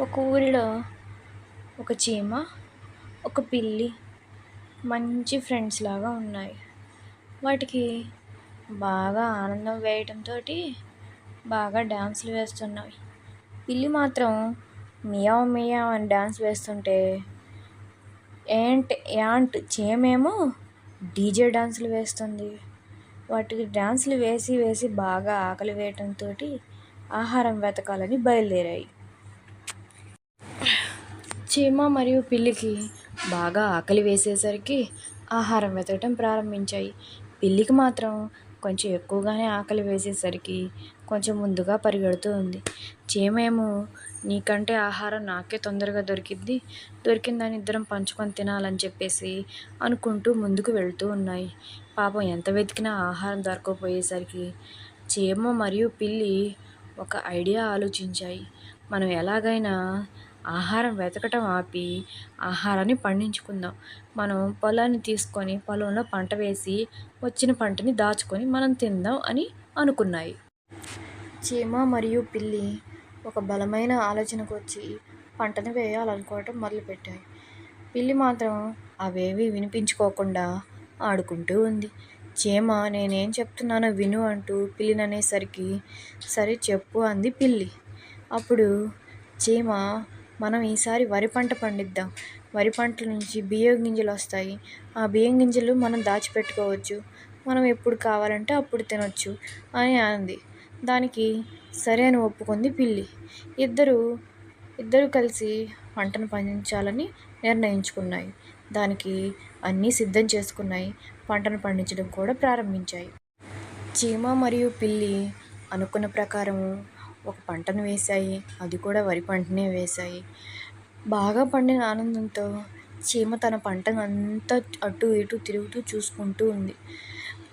ఒక ఊరిలో ఒక చీమ ఒక పిల్లి మంచి ఫ్రెండ్స్ లాగా ఉన్నాయి. వాటికి బాగా ఆనందం వేయటంతో బాగా డ్యాన్సులు వేస్తున్నాయి. పిల్లి మాత్రం మియావ్ మియావ్ అని డ్యాన్స్ వేస్తుంటే ఏంట్ యాంట్ చీమేమో డీజే డ్యాన్సులు వేస్తుంది. వాటికి డ్యాన్సులు వేసి వేసి బాగా ఆకలి వేయటంతో ఆహారం వెతకాలని బయలుదేరాయి. చీమ మరియు పిల్లికి బాగా ఆకలి వేసేసరికి ఆహారం వెతకటం ప్రారంభించాయి. పిల్లికి మాత్రం కొంచెం ఎక్కువగానే ఆకలి వేసేసరికి కొంచెం ముందుగా పరిగెడుతూ ఉంది. చీమ ఏమో నీకంటే ఆహారం నాకే తొందరగా దొరికిద్ది. దొరికిందని ఇద్దరం పంచుకొని తినాలని చెప్పేసి అనుకుంటూ ముందుకు వెళ్తూ ఉన్నాయి. పాపం ఎంత వెతికినా ఆహారం దొరకకపోయేసరికి చీమ మరియు పిల్లి ఒక ఐడియా ఆలోచించాయి. మనం ఎలాగైనా ఆహారం వెతకటం ఆపి ఆహారాన్ని పండించుకుందాం. మనం పొలాన్ని తీసుకొని పొలంలో పంట వేసి వచ్చిన పంటని దాచుకొని మనం తిందాం అని అనుకున్నాయి. చీమ మరియు పిల్లి ఒక బలమైన ఆలోచనకు వచ్చి పంటను వేయాలనుకోవటం మొదలుపెట్టాయి. పిల్లి మాత్రం అవేవి వినిపించుకోకుండా ఆడుకుంటూ ఉంది. చీమ నేనేం చెప్తున్నానో విను అంటూ పిల్లిని అనేసరికి సరే చెప్పు అంది పిల్లి. అప్పుడు చీమ మనం ఈసారి వరి పంట పండిద్దాం. వరి పంట నుంచి బియ్యం గింజలు వస్తాయి. ఆ బియ్యం గింజలు మనం దాచిపెట్టుకోవచ్చు. మనం ఎప్పుడు కావాలంటే అప్పుడు తినొచ్చు అని అంది. దానికి సరే అని ఒప్పుకుంది పిల్లి. ఇద్దరు ఇద్దరు కలిసి పంటను పండించాలని నిర్ణయించుకున్నాయి. దానికి అన్నీ సిద్ధం చేసుకున్నాయి. పంటను పండించడం కూడా ప్రారంభించాయి. చీమ మరియు పిల్లి అనుకున్న ప్రకారము ఒక పంటను వేశాయి అది కూడా వరి పంటనే వేశాయి. బాగా పండిన ఆనందంతో చీమ తన పంటను అంతా అటు ఇటు తిరుగుతూ చూసుకుంటూ ఉంది.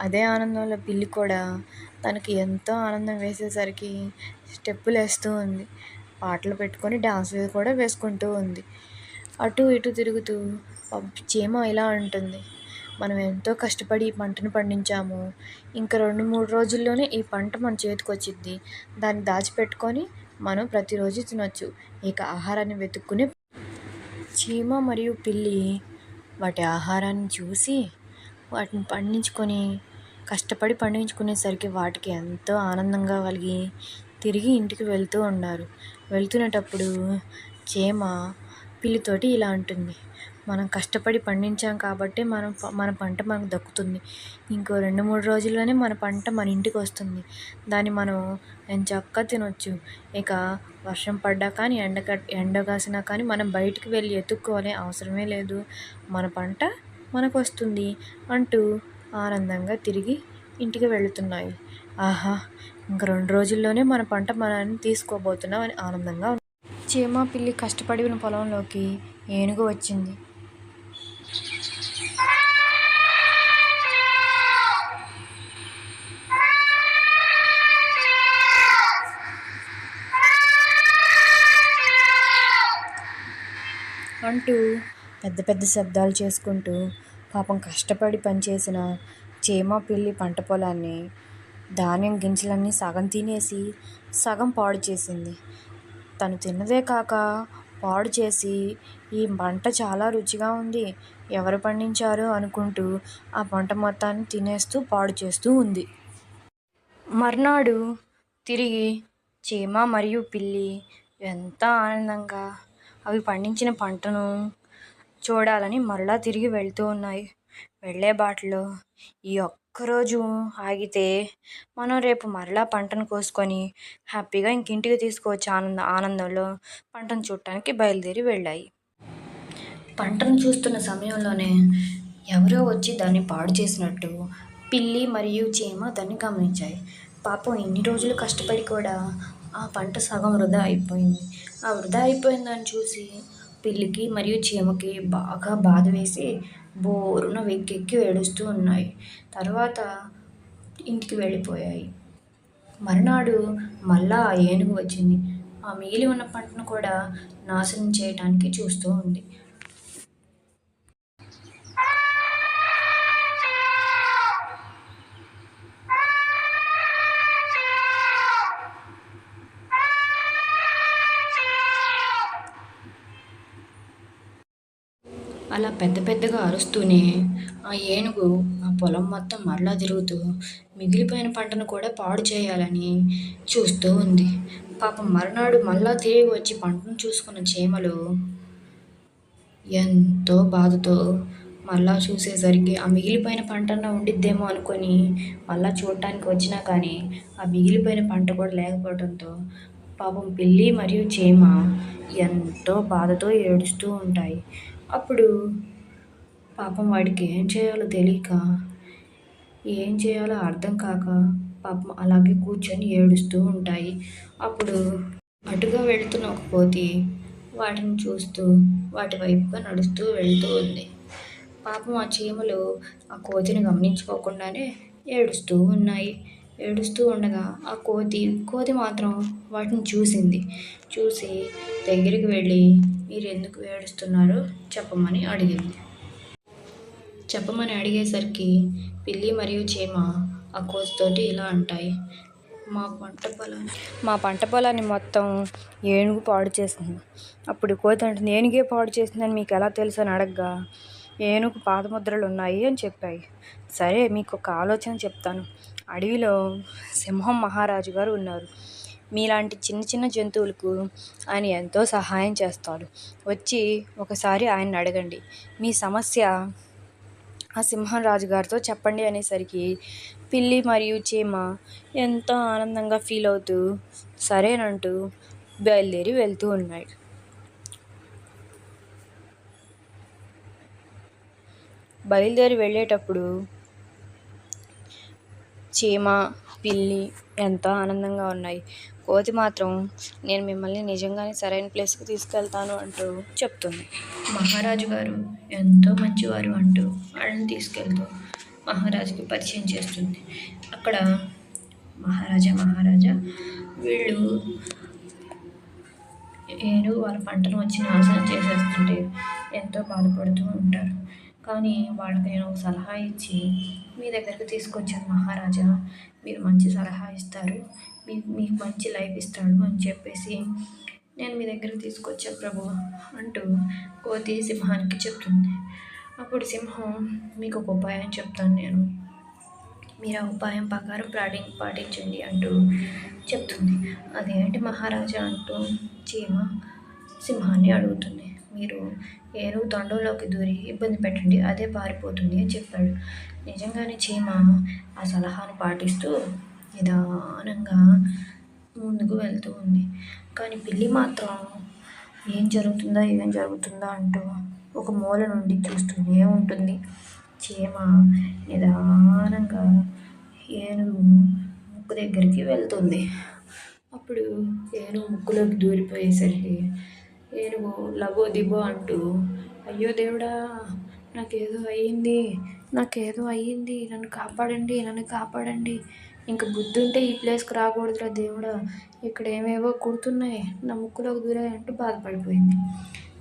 అదే ఆనందంలో పిల్లి కూడా తనకి ఎంతో ఆనందం వేసేసరికి స్టెప్పులు వేస్తూ ఉంది. పాటలు పెట్టుకొని డాన్స్ కూడా వేసుకుంటూ ఉంది. అటు ఇటు తిరుగుతూ చీమ ఇలా ఉంటుంది మనం ఎంతో కష్టపడి ఈ పంటను పండించాము. ఇంకా రెండు మూడు రోజుల్లోనే ఈ పంట మన చేతికి వచ్చిద్ది. దాన్ని దాచిపెట్టుకొని మనం ప్రతిరోజు తినొచ్చు. ఇక ఆహారాన్ని వెతుక్కుని చీమ మరియు పిల్లి వాటి ఆహారాన్ని చూసి వాటిని పండించుకొని కష్టపడి పండించుకునేసరికి వాటికి ఎంతో ఆనందంగా కలిగి తిరిగి ఇంటికి వెళ్తూ ఉన్నారు. వెళ్తున్నటప్పుడు చీమ పిల్లితోటి ఇలా అంటుంది. మనం కష్టపడి పండించాం కాబట్టి మనం మన పంట మనకు దక్కుతుంది. ఇంకో రెండు మూడు రోజుల్లోనే మన పంట మన ఇంటికి వస్తుంది. దాన్ని మనం ఎంచక్కా తినొచ్చు. ఇక వర్షం పడ్డా కానీ ఎండ ఎండ కాసినా కానీ మనం బయటికి వెళ్ళి ఎత్తుక్కోవాలి అవసరమే లేదు. మన పంట మనకు వస్తుంది అంటూ ఆనందంగా తిరిగి ఇంటికి వెళుతున్నాయి. ఆహా! ఇంక రెండు రోజుల్లోనే మన పంట మనల్ని తీసుకోబోతున్నాం అని ఆనందంగా చీమ పిల్లి కష్టపడిన పొలంలోకి ఏనుగు వచ్చింది. అంటూ పెద్ద పెద్ద శబ్దాలు చేసుకుంటూ పాపం కష్టపడి పనిచేసిన చేమా పిల్లి పంట పొలాన్ని ధాన్యం గింజలన్నీ సగం తినేసి సగం పాడు చేసింది. తను తిన్నదే కాక పాడు చేసి ఈ పంట చాలా రుచిగా ఉంది ఎవరు పండించారు అనుకుంటూ ఆ పంట మొత్తాన్ని తినేస్తూ పాడు చేస్తూ ఉంది. మర్నాడు తిరిగి చీమ మరియు పిల్లి ఎంత ఆనందంగా అవి పండించిన పంటను చూడాలని మరలా తిరిగి వెళ్తూ ఉన్నాయి. వెళ్ళే బాటలో ఈ ఒక్కరోజు ఆగితే మనం రేపు మరలా పంటను కోసుకొని హ్యాపీగా ఇంక ఇంటికి తీసుకోవచ్చు ఆనంద ఆనందంలో పంటను చూడటానికి బయలుదేరి వెళ్ళాయి. పంటను చూస్తున్న సమయంలోనే ఎవరో వచ్చి దాన్ని పాడు చేసినట్టు పిల్లి మరియు చీమ దాన్ని గమనించాయి. పాపం ఇన్ని రోజులు కష్టపడి కూడా ఆ పంట సగం వృధా అయిపోయింది. ఆ వృధా అయిపోయిందని చూసి పిల్లికి మరియు చీమకి బాగా బాధ వేసి బోరున వెక్కెక్కి ఏడుస్తూ ఉన్నాయి. తర్వాత ఇంటికి వెళ్ళిపోయాయి. మరునాడు మళ్ళా ఆ ఏనుగు వచ్చింది. ఆ మిగిలి ఉన్న పంటను కూడా నాశనం చేయడానికి చూస్తూ ఉంది. అలా పెద్ద పెద్దగా అరుస్తూనే ఆ ఏనుగు ఆ పొలం మొత్తం మరలా తిరుగుతూ మిగిలిపోయిన పంటను కూడా పాడు చేయాలని చూస్తూ ఉంది. పాపం మరునాడు మళ్ళా తిరిగి వచ్చి పంటను చూసుకున్న చీమలు ఎంతో బాధతో మళ్ళా చూసేసరికి ఆ మిగిలిపోయిన పంటన్నా ఉండిద్దేమో అనుకొని మళ్ళా చూడటానికి వచ్చినా కానీ ఆ మిగిలిపోయిన పంట కూడా లేకపోవడంతో పాపం పిల్లి మరియు చీమ ఎంతో బాధతో ఏడుస్తూ ఉంటాయి. అప్పుడు పాపం వాడికి ఏం చేయాలో తెలియక ఏం చేయాలో అర్థం కాక పాపం అలాగే కూర్చొని ఏడుస్తూ ఉంటాయి. అప్పుడు అటుగా వెళుతున్న ఒక పోతి వాటిని చూస్తూ వాటి వైపుగా నడుస్తూ వెళ్తూ ఉంది. పాపం ఆ చీమలు ఆ కోతిని గమనించుకోకుండానే ఏడుస్తూ ఉన్నాయి. ఏడుస్తూ ఉండగా ఆ కోతి కోతి మాత్రం వాటిని చూసింది. చూసి దగ్గరికి వెళ్ళి మీరు ఎందుకు ఏడుస్తున్నారో? చెప్పమని అడిగింది. చెప్పమని అడిగేసరికి పిల్లి మరియు చీమ ఆ కోతితోటి ఇలా అంటాయి. మా పంట పొలాన్ని మా పంట పొలాన్ని మొత్తం ఏనుగు పాడు చేసింది. అప్పుడు కోతి అంటుంది ఏనుగే పాడు చేసిందని మీకు ఎలా తెలుసు అని అడగగా ఏనుగు పాదముద్రలు ఉన్నాయి అని చెప్పాయి. సరే మీకు ఒక ఆలోచన చెప్తాను. అడవిలో సింహం మహారాజు గారు ఉన్నారు. మీలాంటి చిన్న చిన్న జంతువులకు ఆయన ఎంతో సహాయం చేస్తాడు. వచ్చి ఒకసారి ఆయన్ని అడగండి. మీ సమస్య ఆ సింహం రాజుగారితో చెప్పండి అనేసరికి పిల్లి మరియు చీమ ఎంతో ఆనందంగా ఫీల్ అవుతూ సరేనంటూ బయలుదేరి వెళ్తూ ఉన్నాయి. బయలుదేరి వెళ్ళేటప్పుడు చీమ పిల్లి ఎంతో ఆనందంగా ఉన్నాయి. కోతి మాత్రం నేను మిమ్మల్ని నిజంగానే సరైన ప్లేస్కి తీసుకెళ్తాను అంటూ చెప్తుంది. మహారాజు గారు ఎంతో మంచివారు అంటూ వాళ్ళని తీసుకెళ్తూ మహారాజుకి పరిచయం చేస్తుంది. అక్కడ మహారాజా మహారాజా వీళ్ళు ఏనుగు వాళ్ళ పంటను వచ్చి నాశనం చేసేస్తుంటే ఎంతో బాధపడుతూ ఉంటారు. కానీ వాళ్ళకి నేను ఒక సలహా ఇచ్చి మీ దగ్గరకు తీసుకొచ్చాను మహారాజా. మీరు మంచి సలహా ఇస్తారు. మీకు మీకు మంచి లైఫ్ ఇస్తాడు అని చెప్పేసి నేను మీ దగ్గర తీసుకొచ్చాను ప్రభు అంటూ కోతి సింహానికి చెప్తుంది. అప్పుడు సింహం మీకు ఒక ఉపాయం చెప్తాను నేను. మీరు ఆ ఉపాయం ప్రకారం పాటి పాటించండి అంటూ చెప్తుంది. అదేంటి మహారాజా అంటూ చీమ సింహాన్ని అడుగుతుంది. మీరు ఏనుగు తొండంలోకి దూరి ఇబ్బంది పెట్టండి అదే పారిపోతుంది అని చెప్పాడు. నిజంగానే చీమ ఆ సలహాను పాటిస్తూ నిదానంగా ముందుకు వెళ్తూ ఉంది. కానీ పిల్లి మాత్రం ఏం జరుగుతుందా ఏం జరుగుతుందా అంటూ ఒక మూల నుండి చూస్తూనే ఉంటుంది. చీమ నిదానంగా ఏనుగు ముక్కు దగ్గరికి వెళ్తుంది. అప్పుడు ఏనుగు ముక్కులోకి దూరిపోయేసరికి ఏనుగు లబో దిబో అంటూ అయ్యో దేవుడా నాకేదో అయ్యింది నాకేదో అయ్యింది నన్ను కాపాడండి నన్ను కాపాడండి. ఇంక బుద్ధి ఉంటే ఈ ప్లేస్కి రాకూడదురా దేవుడా. ఇక్కడ ఏమేవో కుడుతున్నాయి నా ముక్కులోకి దూరాయి అంటూ బాధపడిపోయింది.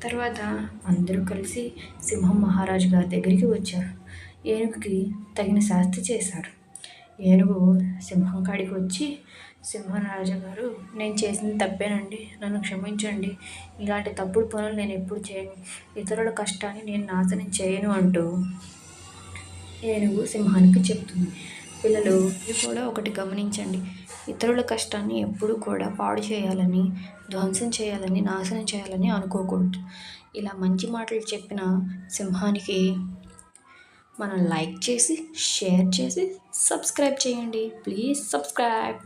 తర్వాత అందరూ కలిసి సింహం మహారాజు గారి దగ్గరికి వచ్చారు. ఏనుగుకి తగిన శాస్తి చేశారు. ఏనుగు సింహం కాడికి వచ్చి సింహరాజు గారు నేను చేసింది తప్పేనండి. నన్ను క్షమించండి. ఇలాంటి తప్పుడు పనులు నేను ఎప్పుడు చేయను. ఇతరుల కష్టాన్ని నేను నాశనం చేయను అంటూ ఏనుగు సింహానికి చెప్తుంది. పిల్లలు ఇది కూడా ఒకటి గమనించండి. ఇతరుల కష్టాన్ని ఎప్పుడూ కూడా పాడు చేయాలని ధ్వంసం చేయాలని నాశనం చేయాలని అనుకోకూడదు. ఇలా మంచి మాటలు చెప్పిన సింహానికి మనం లైక్ చేసి షేర్ చేసి సబ్స్క్రైబ్ చేయండి. Please subscribe.